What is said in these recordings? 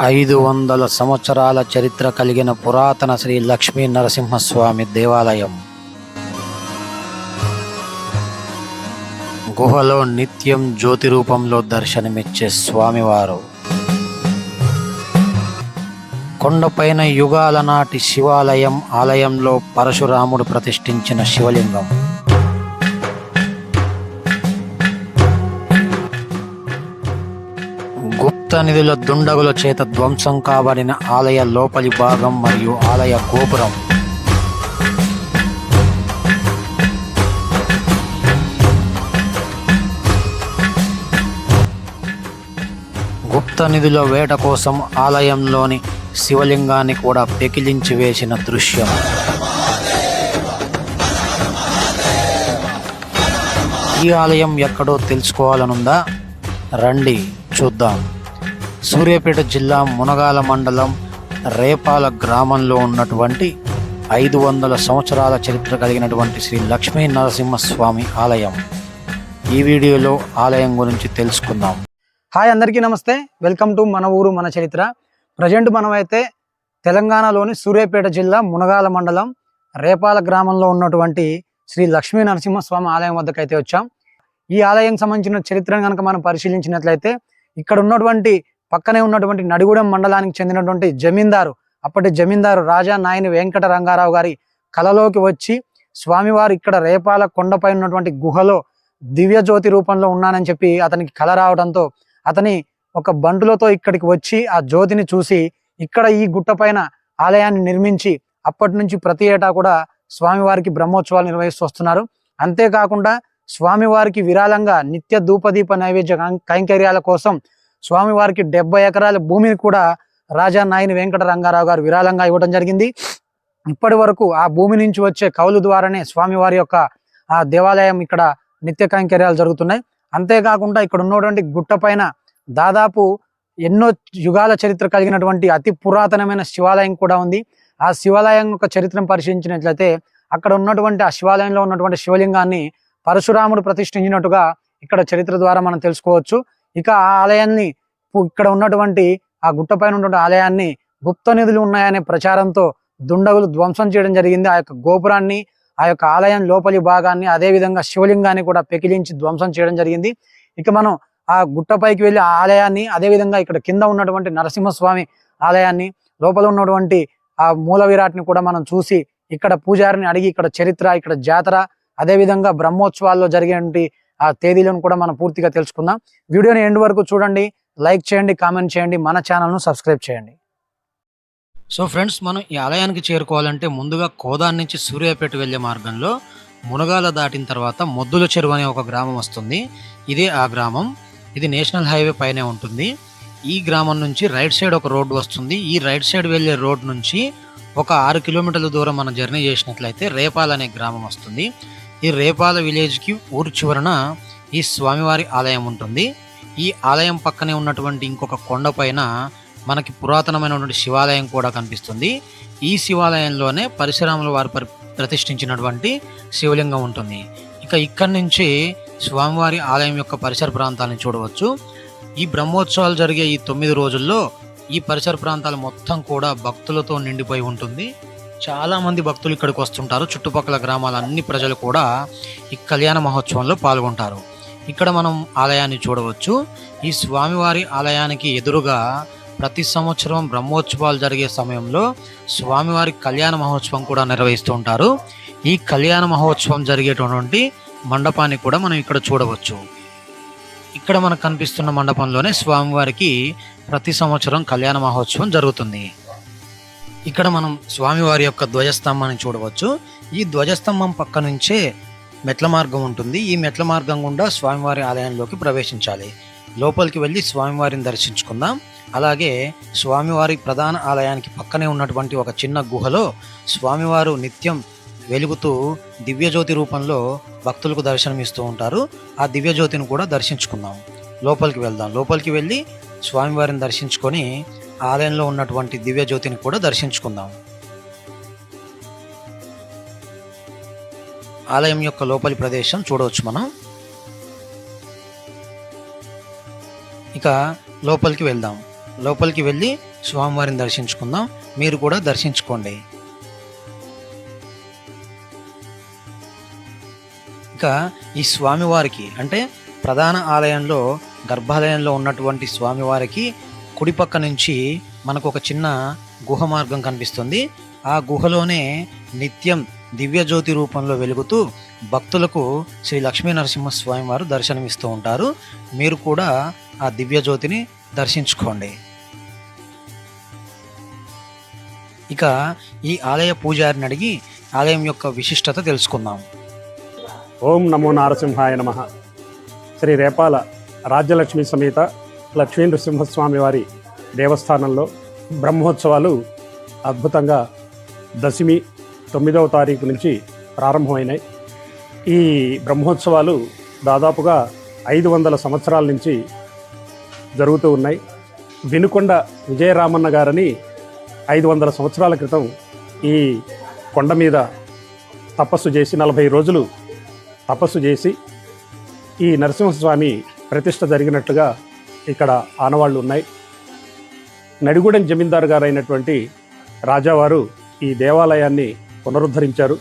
ఐదు వందల సంవత్సరాల చరిత్ర కలిగిన పురాతన శ్రీ లక్ష్మీ నరసింహస్వామి దేవాలయం. గుహలో నిత్యం జ్యోతి రూపంలో దర్శనమిచ్చే స్వామివారు. కొండపైన యుగాల నాటి శివాలయం ఆలయంలో పరశురాముడు ప్రతిష్ఠించిన శివలింగం. గుప్త నిధుల దుండగుల చేత ధ్వంసం కాబడిన ఆలయ లోపలి భాగం మరియు ఆలయ గోపురం. గుప్త నిధుల వేట కోసం ఆలయంలోని శివలింగాన్ని కూడా పెకిలించి వేసిన దృశ్యం. ఈ ఆలయం ఎక్కడో తెలుసుకోవాలనుందా? రండి. చూద్దాం. సూర్యాపేట జిల్లా మునగాల మండలం రేపాల గ్రామంలో ఉన్నటువంటి ఐదు వందల సంవత్సరాల చరిత్ర కలిగినటువంటి శ్రీ లక్ష్మీ నరసింహస్వామి ఆలయం. ఈ వీడియోలో ఆలయం గురించి తెలుసుకుందాం. హాయ్ అందరికీ నమస్తే. వెల్కమ్ టు మన ఊరు మన చరిత్ర. ప్రజెంట్ మనమైతే తెలంగాణలోని సూర్యాపేట జిల్లా మునగాల మండలం రేపాల గ్రామంలో ఉన్నటువంటి శ్రీ లక్ష్మీ నరసింహస్వామి ఆలయం వద్దకు అయితే వచ్చాం. ఈ ఆలయం సంబంధించిన చరిత్రను కనుక మనం పరిశీలించినట్లయితే ఇక్కడ ఉన్నటువంటి పక్కనే ఉన్నటువంటి నడిగూడెం మండలానికి చెందినటువంటి జమీందారు అప్పటి జమీందారు రాజా నాయని వెంకట రంగారావు గారి కలలోకి వచ్చి స్వామివారు ఇక్కడ రేపాల కొండపై ఉన్నటువంటి గుహలో దివ్య జ్యోతి రూపంలో ఉన్నానని చెప్పి అతనికి కల రావడంతో అతని ఒక బంటులతో ఇక్కడికి వచ్చి ఆ జ్యోతిని చూసి ఇక్కడ ఈ గుట్టపైన ఆలయాన్ని నిర్మించి అప్పటి నుంచి ప్రతి ఏటా కూడా స్వామివారికి బ్రహ్మోత్సవాలు నిర్వహిస్తూ వస్తున్నారు. అంతేకాకుండా స్వామివారికి విరాళంగా నిత్య ధూపదీప నైవేద్య కం- కైంకర్యాల కోసం స్వామివారికి డెబ్బై ఎకరాల భూమిని కూడా రాజా నాయని వెంకట రంగారావు గారు విరాళంగా ఇవ్వడం జరిగింది. ఇప్పటి వరకు ఆ భూమి నుంచి వచ్చే కౌలు ద్వారానే స్వామివారి యొక్క ఆ దేవాలయం ఇక్కడ నిత్య కైంకర్యాలు జరుగుతున్నాయి. అంతేకాకుండా ఇక్కడ ఉన్నటువంటి గుట్ట పైన దాదాపు ఎన్నో యుగాల చరిత్ర కలిగినటువంటి అతి పురాతనమైన శివాలయం కూడా ఉంది. ఆ శివాలయం యొక్క చరిత్రను పరిశీలించినట్లయితే అక్కడ ఉన్నటువంటి ఆ శివాలయంలో ఉన్నటువంటి శివలింగాన్ని పరశురాముడు ప్రతిష్ఠించినట్టుగా ఇక్కడ చరిత్ర ద్వారా మనం తెలుసుకోవచ్చు. ఇక ఆ ఆలయాన్ని పు- ఇక్కడ ఉన్నటువంటి ఆ గుట్టపైన ఉన్నటువంటి ఆలయాన్ని గుప్త నిధులు ఉన్నాయనే ప్రచారంతో దుండగులు ధ్వంసం చేయడం జరిగింది. ఆ యొక్క గోపురాన్ని ఆ యొక్క ఆలయం లోపలి భాగాన్ని అదే విధంగా శివలింగాన్ని కూడా పెకిలించి ధ్వంసం చేయడం జరిగింది. ఇక మనం ఆ గుట్టపైకి వెళ్ళి ఆ ఆలయాన్ని అదే విధంగా ఇక్కడ కింద ఉన్నటువంటి నరసింహస్వామి ఆలయాన్ని లోపల ఉన్నటువంటి ఆ మూల విరాట్ని కూడా మనం చూసి ఇక్కడ పూజారిని అడిగి ఇక్కడ చరిత్ర ఇక్కడ జాతర అదే విధంగా బ్రహ్మోత్సవాల్లో జరిగేటువంటి ఆ తేదీలను కూడా మనం పూర్తిగా తెలుసుకుందాం. వీడియోని ఎండ్ వరకు చూడండి లైక్ చేయండి కామెంట్ చేయండి మన ఛానల్ను సబ్స్క్రైబ్ చేయండి. సో ఫ్రెండ్స్ మనం ఈ ఆలయానికి చేరుకోవాలంటే ముందుగా కోదాన్ నుంచి సూర్యాపేట వెళ్ళే మార్గంలో మునగాల దాటిన తర్వాత మొద్దుల చెరువు అనే ఒక గ్రామం వస్తుంది. ఇదే ఆ గ్రామం. ఇది నేషనల్ హైవే పైనే ఉంటుంది. ఈ గ్రామం నుంచి రైట్ సైడ్ ఒక రోడ్డు వస్తుంది. ఈ రైట్ సైడ్ వెళ్ళే రోడ్ నుంచి ఒక ఆరు కిలోమీటర్ల దూరం మనం జర్నీ చేసినట్లయితే రేపాల్ అనే గ్రామం వస్తుంది. ఈ రేపాల విలేజ్కి ఊరు చివరన ఈ స్వామివారి ఆలయం ఉంటుంది. ఈ ఆలయం పక్కనే ఉన్నటువంటి ఇంకొక కొండ పైన మనకి పురాతనమైనటువంటి శివాలయం కూడా కనిపిస్తుంది. ఈ శివాలయంలోనే పరిశురాముల వారు పరి- ప్రతిష్ఠించినటువంటి శివలింగం ఉంటుంది. ఇక ఇక్కడి నుంచి స్వామివారి ఆలయం యొక్క పరిసర ప్రాంతాలను చూడవచ్చు. ఈ బ్రహ్మోత్సవాలు జరిగే ఈ తొమ్మిది రోజుల్లో ఈ పరిసర ప్రాంతాలు మొత్తం కూడా భక్తులతో నిండిపోయి ఉంటుంది. చాలా మంది భక్తులు ఇక్కడికి వస్తుంటారు. చుట్టుపక్కల గ్రామాల అన్ని ప్రజలు కూడా ఈ కళ్యాణ మహోత్సవంలో పాల్గొంటారు. ఇక్కడ మనం ఆలయాన్ని చూడవచ్చు. ఈ స్వామివారి ఆలయానికి ఎదురుగా ప్రతి సంవత్సరం బ్రహ్మోత్సవాలు జరిగే సమయంలో స్వామివారి కళ్యాణ మహోత్సవం కూడా నిర్వహిస్తూ ఉంటారు. ఈ కళ్యాణ మహోత్సవం జరిగేటటువంటి మండపాన్ని కూడా మనం ఇక్కడ చూడవచ్చు. ఇక్కడ మనకు కనిపిస్తున్న మండపంలోనే స్వామివారికి ప్రతి సంవత్సరం కళ్యాణ మహోత్సవం జరుగుతుంది. ఇక్కడ మనం స్వామివారి యొక్క ధ్వజస్తంభాన్ని చూడవచ్చు. ఈ ధ్వజస్తంభం పక్క నుంచే మెట్ల మార్గం ఉంటుంది. ఈ మెట్ల మార్గం గుండా స్వామివారి ఆలయంలోకి ప్రవేశించాలి. లోపలికి వెళ్ళి స్వామివారిని దర్శించుకుందాం. అలాగే స్వామివారి ప్రధాన ఆలయానికి పక్కనే ఉన్నటువంటి ఒక చిన్న గుహలో స్వామివారు నిత్యం వెలుగుతూ దివ్యజ్యోతి రూపంలో భక్తులకు దర్శనమిస్తూ ఉంటారు. ఆ దివ్యజ్యోతిని కూడా దర్శించుకుందాం. లోపలికి వెళ్దాం. లోపలికి వెళ్ళి స్వామివారిని దర్శించుకొని ఆలయంలో ఉన్నటువంటి దివ్యజ్యోతిని కూడా దర్శించుకుందాం. ఆలయం యొక్క లోపలి ప్రదేశం చూడవచ్చు మనం. ఇక లోపలికి వెళ్దాం. లోపలికి వెళ్ళి స్వామివారిని దర్శించుకుందాం. మీరు కూడా దర్శించుకోండి. ఇక ఈ స్వామివారికి అంటే ప్రధాన ఆలయంలో గర్భాలయంలో ఉన్నటువంటి స్వామివారికి కుడి పక్క నుంచి మనకు ఒక చిన్న గుహ మార్గం కనిపిస్తుంది. ఆ గుహలోనే నిత్యం దివ్యజ్యోతి రూపంలో వెలుగుతూ భక్తులకు శ్రీ లక్ష్మీ నరసింహస్వామి వారు దర్శనమిస్తూ ఉంటారు. మీరు కూడా ఆ దివ్యజ్యోతిని దర్శించుకోండి. ఇక ఈ ఆలయ పూజారిని అడిగి ఆలయం యొక్క విశిష్టత తెలుసుకుందాం. ఓం నమో నారసింహాయ నమ. శ్రీ రేపాల రాజ్యలక్ష్మి సమేత లక్ష్మీ నృసింహస్వామి వారి దేవస్థానంలో బ్రహ్మోత్సవాలు అద్భుతంగా దశమి తొమ్మిదవ తారీఖు నుంచి ప్రారంభమైనాయి. ఈ బ్రహ్మోత్సవాలు దాదాపుగా ఐదు వందల సంవత్సరాల నుంచి జరుగుతూ ఉన్నాయి. వినుకొండ విజయరామన్న గారని ఐదు వందల సంవత్సరాల క్రితం ఈ కొండ మీద తపస్సు చేసి నలభై రోజులు తపస్సు చేసి ఈ నరసింహస్వామి ప్రతిష్ట జరిగినట్లుగా ఇక్కడ ఆనవాళ్ళు ఉన్నాయి. నడిగూడెం జమీందారు గారైనటువంటి రాజావారు ఈ దేవాలయాన్ని పునరుద్ధరించారు.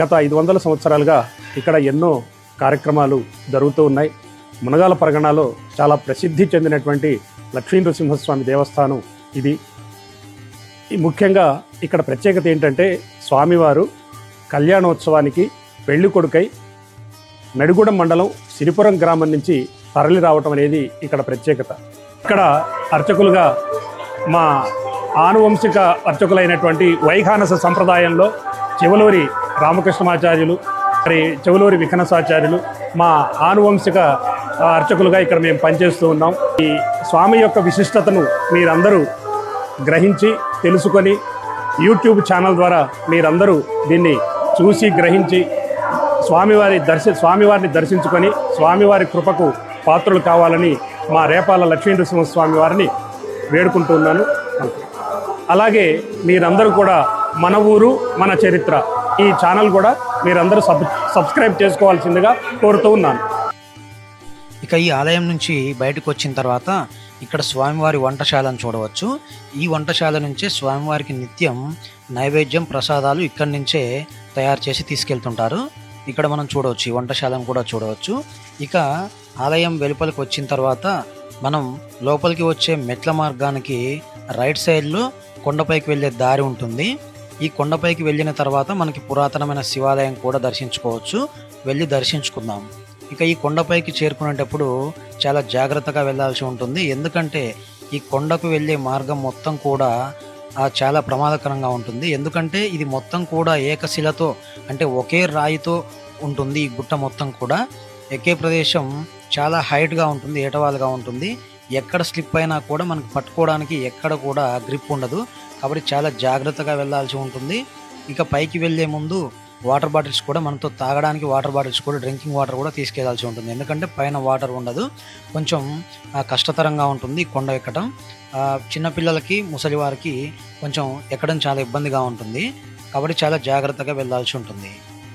గత ఐదు వందల సంవత్సరాలుగా ఇక్కడ ఎన్నో కార్యక్రమాలు జరుగుతూ ఉన్నాయి. మునగాల పరగణాలో చాలా ప్రసిద్ధి చెందినటువంటి లక్ష్మీ నృసింహస్వామి దేవస్థానం ఇది. ముఖ్యంగా ఇక్కడ ప్రత్యేకత ఏంటంటే స్వామివారు కళ్యాణోత్సవానికి పెళ్ళి కొడుకై నడిగూడెం మండలం సిరిపురం గ్రామం నుంచి తరలి రావటం అనేది ఇక్కడ ప్రత్యేకత. ఇక్కడ అర్చకులుగా మా ఆనువంశిక అర్చకులైనటువంటి వైఖానస సంప్రదాయంలో చెవులూరి రామకృష్ణమాచార్యులు మరి చెవులూరి విఖనసాచార్యులు మా ఆనువంశిక అర్చకులుగా ఇక్కడ మేము పనిచేస్తూ ఉన్నాం. ఈ స్వామి యొక్క విశిష్టతను మీరందరూ గ్రహించి తెలుసుకొని యూట్యూబ్ ఛానల్ ద్వారా మీరందరూ దీన్ని చూసి గ్రహించి స్వామివారి దర్శ స్వామివారిని దర్శించుకొని స్వామివారి కృపకు పాత్రలు కావాలని మా రేపాల లక్ష్మీ స్వామి వారిని వేడుకుంటున్నాను అలాగే మీరందరూ కూడా మన ఊరు మన చరిత్ర ఈ ఛానల్ కూడా మీరందరూ సబ్ సబ్స్క్రైబ్ చేసుకోవాల్సిందిగా కోరుతూ ఉన్నాను. ఇక ఈ ఆలయం నుంచి బయటకు వచ్చిన తర్వాత ఇక్కడ స్వామివారి వంటశాలను చూడవచ్చు. ఈ వంటశాల నుంచే స్వామివారికి నిత్యం నైవేద్యం ప్రసాదాలు ఇక్కడి నుంచే తయారు చేసి తీసుకెళ్తుంటారు. ఇక్కడ మనం చూడవచ్చు ఈ వంటశాలను కూడా చూడవచ్చు. ఇక ఆలయం వెలుపలికి వచ్చిన తర్వాత మనం లోపలికి వచ్చే మెట్ల మార్గానికి రైట్ సైడ్లో కొండపైకి వెళ్ళే దారి ఉంటుంది. ఈ కొండపైకి వెళ్ళిన తర్వాత మనకి పురాతనమైన శివాలయం కూడా దర్శించుకోవచ్చు. వెళ్ళి దర్శించుకుందాం. ఇక ఈ కొండపైకి చేరుకునేటప్పుడు చాలా జాగ్రత్తగా వెళ్ళాల్సి ఉంటుంది. ఎందుకంటే ఈ కొండకు వెళ్ళే మార్గం మొత్తం కూడా చాలా ప్రమాదకరంగా ఉంటుంది. ఎందుకంటే ఇది మొత్తం కూడా ఏకశిలతో అంటే ఒకే రాయితో ఉంటుంది ఈ గుట్ట మొత్తం కూడా. ఎక్కే ప్రదేశం చాలా హైట్గా ఉంటుంది ఏటవాలుగా ఉంటుంది. ఎక్కడ స్లిప్ అయినా కూడా మనకు పట్టుకోవడానికి ఎక్కడ కూడా గ్రిప్ ఉండదు. కాబట్టి చాలా జాగ్రత్తగా వెళ్ళాల్సి ఉంటుంది. ఇక పైకి వెళ్ళే ముందు వాటర్ బాటిల్స్ కూడా మనతో తాగడానికి వాటర్ బాటిల్స్ కూడా డ్రింకింగ్ వాటర్ కూడా తీసుకెళ్ళాల్సి ఉంటుంది. ఎందుకంటే పైన వాటర్ ఉండదు. కొంచెం కష్టతరంగా ఉంటుంది ఈ కొండ ఎక్కడం చిన్నపిల్లలకి ముసలి వారికి కొంచెం ఎక్కడం చాలా ఇబ్బందిగా ఉంటుంది. కాబట్టి చాలా జాగ్రత్తగా వెళ్ళాల్సి ఉంటుంది.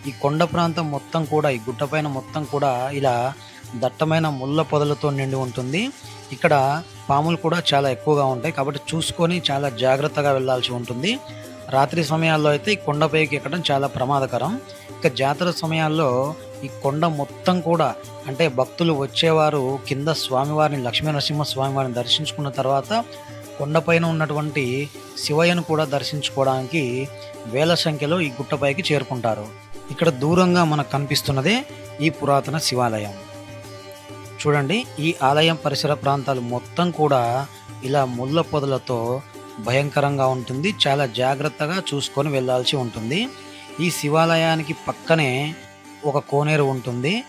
ఈ కొండ ప్రాంతం మొత్తం కూడా ఈ గుట్ట పైన మొత్తం కూడా ఇలా దట్టమైన ముళ్ళ పొదలతో నిండి ఉంటుంది. ఇక్కడ పాములు కూడా చాలా ఎక్కువగా ఉంటాయి. కాబట్టి చూసుకొని చాలా జాగ్రత్తగా వెళ్ళాల్సి ఉంటుంది. రాత్రి సమయాల్లో అయితే ఈ కొండపైకి ఎక్కడం చాలా ప్రమాదకరం. ఇక జాతర సమయాల్లో ఈ కొండ మొత్తం కూడా అంటే భక్తులు వచ్చేవారు కింద స్వామివారిని లక్ష్మీ నరసింహ స్వామివారిని దర్శించుకున్న తర్వాత కొండపైన ఉన్నటువంటి శివయ్యను కూడా దర్శించుకోవడానికి వేల సంఖ్యలో ఈ గుట్టపైకి చేరుకుంటారు. ఇక్కడ దూరంగా మనకు కనిపిస్తున్నదే ఈ పురాతన శివాలయం. చూడండి ఈ ఆలయం పరిసర ప్రాంతాలు మొత్తం కూడా ఇలా ముళ్ళ పొదలతో భయంకరంగా ఉంటుంది. చాలా జాగ్రత్తగా చూసుకొని వెళ్ళాల్సి ఉంటుంది. ఈ శివాలయానికి పక్కనే ఒక కోనేరు ఉంటుంది.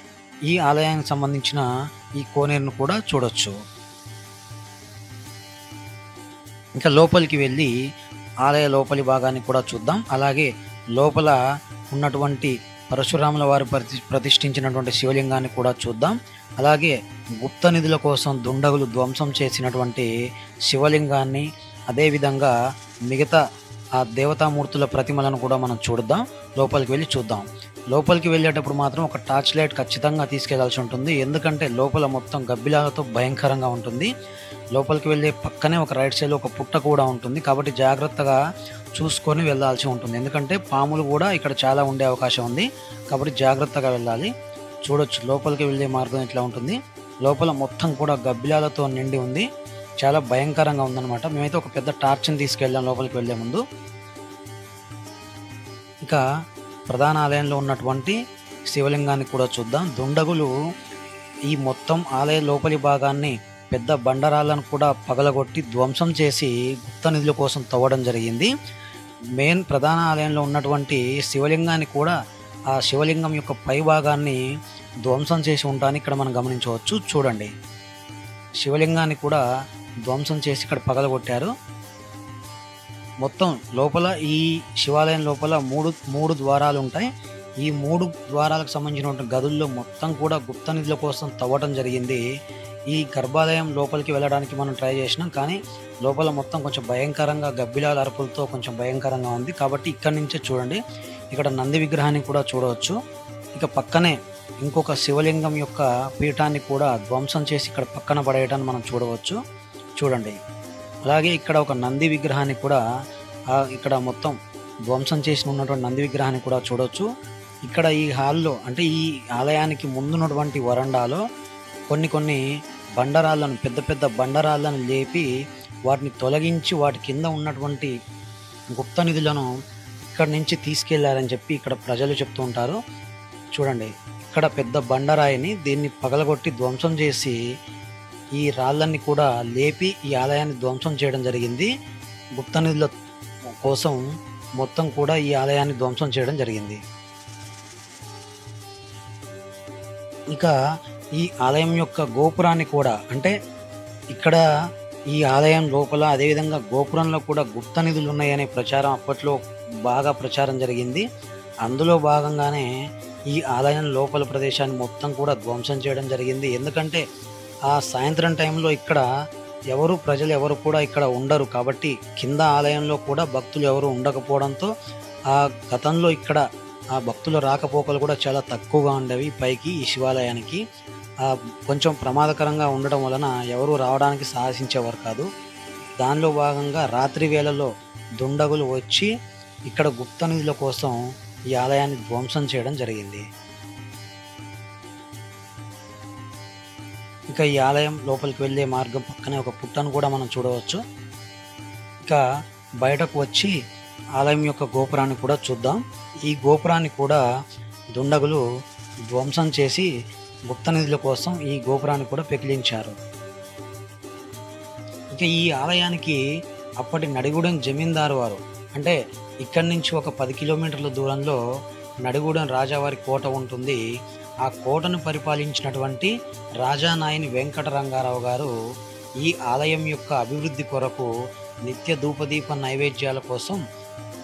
ఈ ఆలయానికి సంబంధించిన ఈ కోనేరును కూడా చూడొచ్చు. ఇంకా లోపలికి వెళ్ళి ఆలయ లోపలి భాగాన్ని కూడా చూద్దాం. అలాగే లోపల ఉన్నటువంటి పరశురాముల వారు ప్రతి ప్రతిష్ఠించినటువంటి శివలింగాన్ని కూడా చూద్దాం. అలాగే గుప్త నిధుల కోసం దుండగులు ధ్వంసం చేసినటువంటి శివలింగాన్ని అదేవిధంగా మిగతా ఆ దేవతామూర్తుల ప్రతిమలను కూడా మనం చూద్దాం లోపలికి వెళ్ళి చూద్దాం. లోపలికి వెళ్ళేటప్పుడు మాత్రం ఒక టార్చ్ లైట్ ఖచ్చితంగా తీసుకెళ్ళాల్సి ఉంటుంది. ఎందుకంటే లోపల మొత్తం గబ్బిలాలతో భయంకరంగా ఉంటుంది. లోపలికి వెళ్ళే పక్కనే ఒక రైట్ సైడ్లో ఒక పుట్ట కూడా ఉంటుంది. కాబట్టి జాగ్రత్తగా చూసుకొని వెళ్ళాల్సి ఉంటుంది. ఎందుకంటే పాములు కూడా ఇక్కడ చాలా ఉండే అవకాశం ఉంది. కాబట్టి జాగ్రత్తగా వెళ్ళాలి. చూడొచ్చు లోపలికి వెళ్ళే మార్గం ఇట్లా ఉంటుంది. లోపల మొత్తం కూడా గబ్బిలాలతో నిండి ఉంది. చాలా భయంకరంగా ఉందన్నమాట. మేమైతే ఒక పెద్ద టార్చ్ని తీసుకెళ్ళాం లోపలికి వెళ్ళే ముందు. ఇక ప్రధాన ఆలయంలో ఉన్నటువంటి శివలింగాన్ని కూడా చూద్దాం. దుండగులు ఈ మొత్తం ఆలయ లోపలి భాగాన్ని పెద్ద బండరాళ్ళను కూడా పగలగొట్టి ధ్వంసం చేసి గుప్త నిధుల కోసం తవ్వడం జరిగింది. మెయిన్ ప్రధాన ఆలయంలో ఉన్నటువంటి శివలింగాన్ని కూడా ఆ శివలింగం యొక్క పై భాగాన్ని ధ్వంసం చేసి ఉంటాను ఇక్కడ మనం గమనించవచ్చు. చూడండి. శివలింగాన్ని కూడా ధ్వంసం చేసి ఇక్కడ పగలగొట్టారు. మొత్తం లోపల ఈ శివాలయం లోపల మూడు మూడు ద్వారాలు ఉంటాయి ఈ మూడు ద్వారాలకు సంబంధించిన గదుల్లో మొత్తం కూడా గుప్త నిధుల కోసం తవ్వటం జరిగింది. ఈ గర్భాలయం లోపలికి వెళ్ళడానికి మనం ట్రై చేసినాం కానీ లోపల మొత్తం కొంచెం భయంకరంగా గబ్బిలాల అరుపులతో కొంచెం భయంకరంగా ఉంది. కాబట్టి ఇక్కడి నుంచే చూడండి. ఇక్కడ నంది విగ్రహాన్ని కూడా చూడవచ్చు. ఇక పక్కనే ఇంకొక శివలింగం యొక్క పీఠాన్ని కూడా ధ్వంసం చేసి ఇక్కడ పక్కన పడేయటాన్ని మనం చూడవచ్చు. చూడండి. అలాగే ఇక్కడ ఒక నంది విగ్రహాన్ని కూడా ఇక్కడ మొత్తం ధ్వంసం చేసి ఉన్నటువంటి నంది విగ్రహాన్ని కూడా చూడవచ్చు ఇక్కడ ఈ హాల్లో అంటే ఈ ఆలయానికి ముందున్నటువంటి వరండాలో కొన్ని కొన్ని బండరాళ్ళను పెద్ద పెద్ద బండరాళ్ళను లేపి వాటిని తొలగించి వాటి కింద ఉన్నటువంటి గుప్త నిధులను ఇక్కడి నుంచి తీసుకెళ్ళారని చెప్పి ఇక్కడ ప్రజలు చెప్తూ ఉంటారు. చూడండి ఇక్కడ పెద్ద బండరాయిని దీన్ని పగలగొట్టి ధ్వంసం చేసి ఈ రాళ్ళన్ని కూడా లేపి ఈ ఆలయాన్ని ధ్వంసం చేయడం జరిగింది. గుప్త నిధుల కోసం మొత్తం కూడా ఈ ఆలయాన్ని ధ్వంసం చేయడం జరిగింది. ఇక ఈ ఆలయం యొక్క గోపురాన్ని కూడా అంటే ఇక్కడ ఈ ఆలయం లోపల అదేవిధంగా గోపురంలో కూడా గుప్త నిధులు ఉన్నాయనే ప్రచారం అప్పట్లో బాగా ప్రచారం జరిగింది. అందులో భాగంగానే ఈ ఆలయం లోపల ప్రదేశాన్ని మొత్తం కూడా ధ్వంసం చేయడం జరిగింది. ఎందుకంటే ఆ సాయంత్రం టైంలో ఇక్కడ ఎవరు ప్రజలు ఎవరు కూడా ఇక్కడ ఉండరు. కాబట్టి కింద ఆలయంలో కూడా భక్తులు ఎవరు ఉండకపోవడంతో ఆ గతంలో ఇక్కడ ఆ భక్తుల రాకపోకలు కూడా చాలా తక్కువగా ఉండేవి. పైకి ఈ శివాలయానికి. కొంచెం ప్రమాదకరంగా ఉండడం వలన ఎవరు రావడానికి సాహసించేవారు కాదు. దానిలో భాగంగా రాత్రి వేళలో దుండగులు వచ్చి ఇక్కడ గుప్త నిధుల కోసం ఈ ఆలయాన్ని ధ్వంసం చేయడం జరిగింది. ఇక ఈ ఆలయం లోపలికి వెళ్ళే మార్గం పక్కనే ఒక పుట్టను కూడా మనం చూడవచ్చు. ఇక బయటకు వచ్చి ఆలయం యొక్క గోపురాన్ని కూడా చూద్దాం. ఈ గోపురాన్ని కూడా దుండగులు ధ్వంసం చేసి గుప్త నిధుల కోసం ఈ గోపురాన్ని కూడా పెకిలించారు. ఇక ఈ ఆలయానికి అప్పటి నడిగూడెం జమీందారు వారు అంటే ఇక్కడి నుంచి ఒక పది కిలోమీటర్ల దూరంలో నడిగూడెం రాజావారి కోట ఉంటుంది. ఆ కోటను పరిపాలించినటువంటి రాజానాయని వెంకటరంగారావు గారు ఈ ఆలయం యొక్క అభివృద్ధి కొరకు నిత్య ధూపదీప నైవేద్యాల కోసం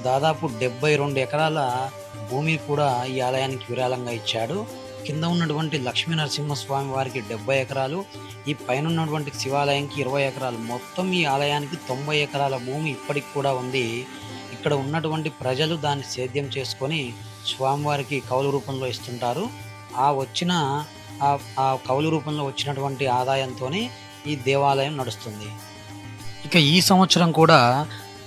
దాదాపు డెబ్బై రెండు ఎకరాల భూమి కూడా ఈ ఆలయానికి విరాళంగా ఇచ్చాడు. కింద ఉన్నటువంటి లక్ష్మీ నరసింహస్వామి వారికి డెబ్బై ఎకరాలు ఈ పైన ఉన్నటువంటి శివాలయంకి ఇరవై ఎకరాలు. మొత్తం ఈ ఆలయానికి తొంభై ఎకరాల భూమి ఇప్పటికి కూడా ఉంది. ఇక్కడ ఉన్నటువంటి ప్రజలు దాన్ని సేద్యం చేసుకొని స్వామివారికి కౌలు రూపంలో ఇస్తుంటారు. ఆ వచ్చిన ఆ- ఆ కౌలు రూపంలో వచ్చినటువంటి ఆదాయంతోనే ఈ దేవాలయం నడుస్తుంది. ఇక ఈ సంవత్సరం కూడా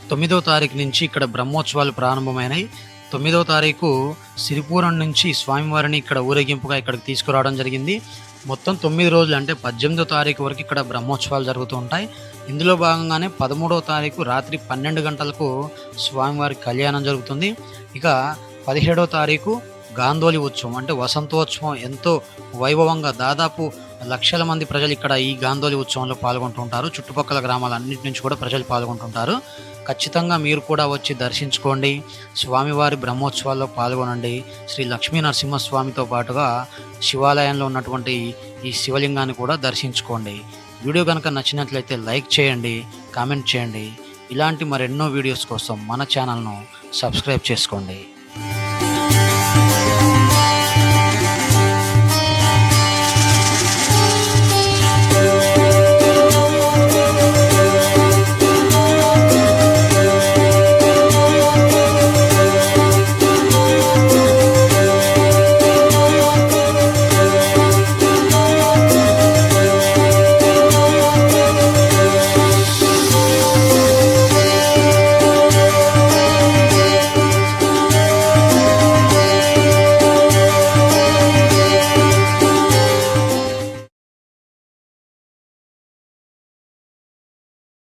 తొమ్మిదో తారీఖు నుంచి ఇక్కడ బ్రహ్మోత్సవాలు ప్రారంభమైనాయి. తొమ్మిదో తారీఖు సిరిపురం నుంచి స్వామివారిని ఇక్కడ ఊరేగింపుగా ఇక్కడికి తీసుకురావడం జరిగింది. మొత్తం తొమ్మిది రోజులు అంటే పద్దెనిమిదో తారీఖు వరకు ఇక్కడ బ్రహ్మోత్సవాలు జరుగుతూ ఉంటాయి. ఇందులో భాగంగానే పదమూడవ తారీఖు రాత్రి పన్నెండు గంటలకు స్వామివారి కళ్యాణం జరుగుతుంది. ఇక పదిహేడవ తారీఖు గాంధోలి ఉత్సవం అంటే వసంతోత్సవం ఎంతో వైభవంగా దాదాపు లక్షల మంది ప్రజలు ఇక్కడ ఈ గాంధోలి ఉత్సవంలో పాల్గొంటుంటారు చుట్టుపక్కల గ్రామాలన్నింటి నుంచి కూడా ప్రజలు పాల్గొంటుంటారు. ఖచ్చితంగా మీరు కూడా వచ్చి దర్శించుకోండి. స్వామివారి బ్రహ్మోత్సవాల్లో పాల్గొనండి. శ్రీ లక్ష్మీ నరసింహస్వామితో పాటుగా శివాలయంలో ఉన్నటువంటి ఈ శివలింగాన్ని కూడా దర్శించుకోండి. వీడియో కనుక నచ్చినట్లయితే లైక్ చేయండి కామెంట్ చేయండి. ఇలాంటి మరెన్నో వీడియోస్ కోసం మన ఛానల్ను సబ్స్క్రైబ్ చేసుకోండి.